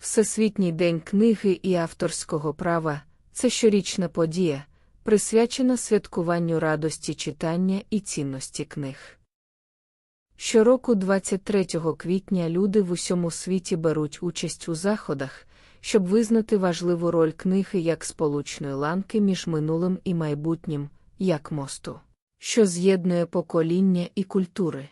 Всесвітній день книги і авторського права це щорічна подія, присвячена святкуванню радості читання і цінності книг. Щороку 23 квітня люди в усьому світі беруть участь у заходах, щоб визнати важливу роль книги як сполучної ланки між минулим і майбутнім, як мосту, що з'єднує покоління і культури.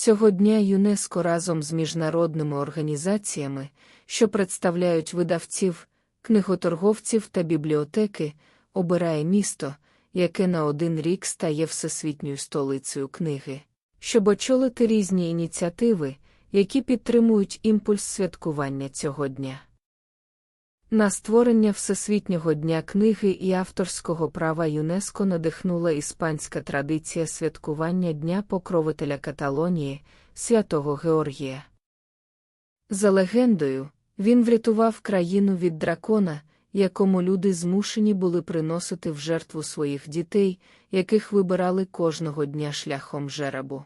Цього дня ЮНЕСКО разом з міжнародними організаціями, що представляють видавців, книготорговців та бібліотеки, обирає місто, яке на один рік стає всесвітньою столицею книги, щоб очолити різні ініціативи, які підтримують імпульс святкування цього дня. На створення Всесвітнього дня книги і авторського права ЮНЕСКО надихнула іспанська традиція святкування Дня покровителя Каталонії, святого Георгія. За легендою, він врятував країну від дракона, якому люди змушені були приносити в жертву своїх дітей, яких вибирали кожного дня шляхом жеребу.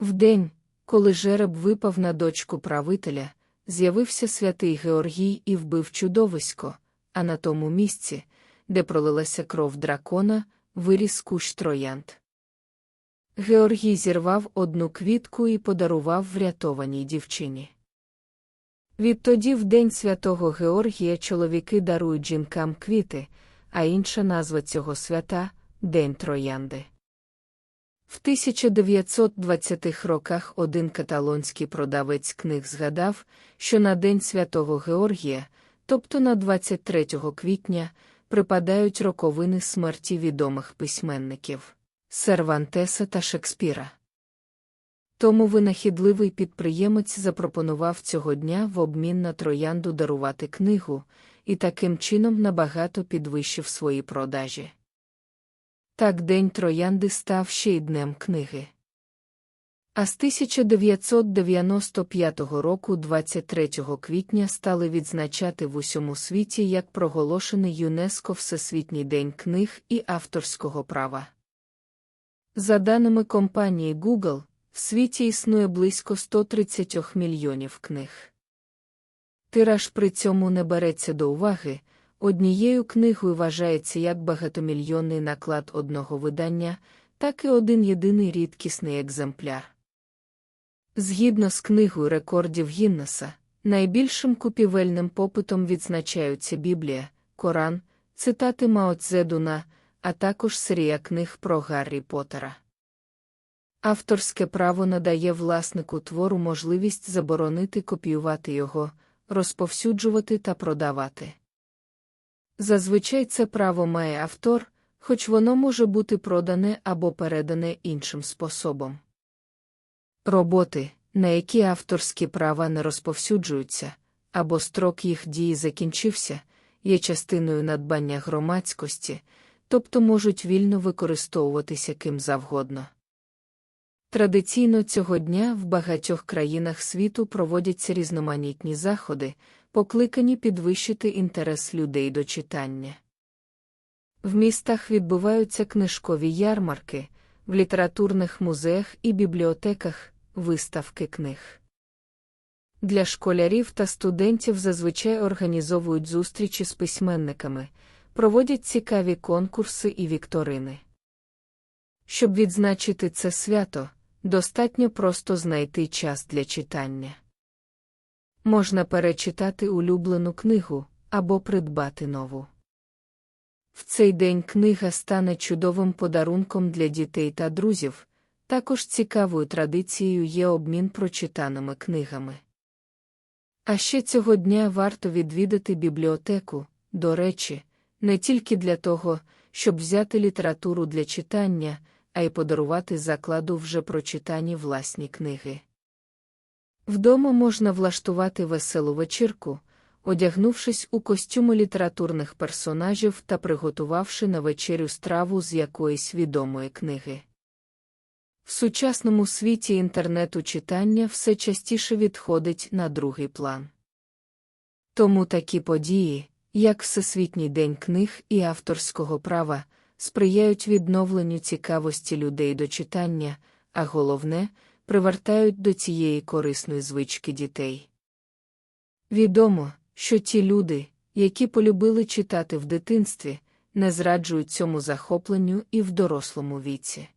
Вдень, коли жереб випав на дочку правителя, з'явився святий Георгій і вбив чудовисько, а на тому місці, де пролилася кров дракона, виріс кущ троянд. Георгій зірвав одну квітку і подарував врятованій дівчині. Відтоді в День святого Георгія чоловіки дарують жінкам квіти, а інша назва цього свята День Троянди. В 1920-х роках один каталонський продавець книг згадав, що на День святого Георгія, тобто на 23 квітня, припадають роковини смерті відомих письменників Сервантеса та Шекспіра. Тому винахідливий підприємець запропонував цього дня в обмін на троянду дарувати книгу і таким чином набагато підвищив свої продажі. Так День Троянди став ще й днем книги. А з 1995 року, 23 квітня, стали відзначати в усьому світі як проголошений ЮНЕСКО Всесвітній день книг і авторського права. За даними компанії Google, в світі існує близько 130 мільйонів книг. Тираж при цьому не береться до уваги. Однією книгою вважається як багатомільйонний наклад одного видання, так і один єдиний рідкісний екземпляр. Згідно з книгою рекордів Гіннеса, найбільшим купівельним попитом відзначаються Біблія, Коран, цитати Мао Цзедуна, а також серія книг про Гаррі Поттера. Авторське право надає власнику твору можливість заборонити копіювати його, розповсюджувати та продавати. Зазвичай це право має автор, хоч воно може бути продане або передане іншим способом. Роботи, на які авторські права не розповсюджуються, або строк їх дії закінчився, є частиною надбання громадськості, тобто можуть вільно використовуватися ким завгодно. Традиційно цього дня в багатьох країнах світу проводяться різноманітні заходи, покликані підвищити інтерес людей до читання. В містах відбуваються книжкові ярмарки, в літературних музеях і бібліотеках виставки книг. Для школярів та студентів зазвичай організовують зустрічі з письменниками, проводять цікаві конкурси і вікторини. Щоб відзначити це свято, достатньо просто знайти час для читання. Можна перечитати улюблену книгу або придбати нову. В цей день книга стане чудовим подарунком для дітей та друзів, також цікавою традицією є обмін прочитаними книгами. А ще цього дня варто відвідати бібліотеку, до речі, не тільки для того, щоб взяти літературу для читання, а й подарувати закладу вже прочитані власні книги. Вдома можна влаштувати веселу вечірку, одягнувшись у костюми літературних персонажів та приготувавши на вечерю страву з якоїсь відомої книги. В сучасному світі інтернету читання все частіше відходить на другий план. Тому такі події, як Всесвітній день книг і авторського права, сприяють відновленню цікавості людей до читання, а головне, привертають до цієї корисної звички дітей. Відомо, що ті люди, які полюбили читати в дитинстві, не зраджують цьому захопленню і в дорослому віці.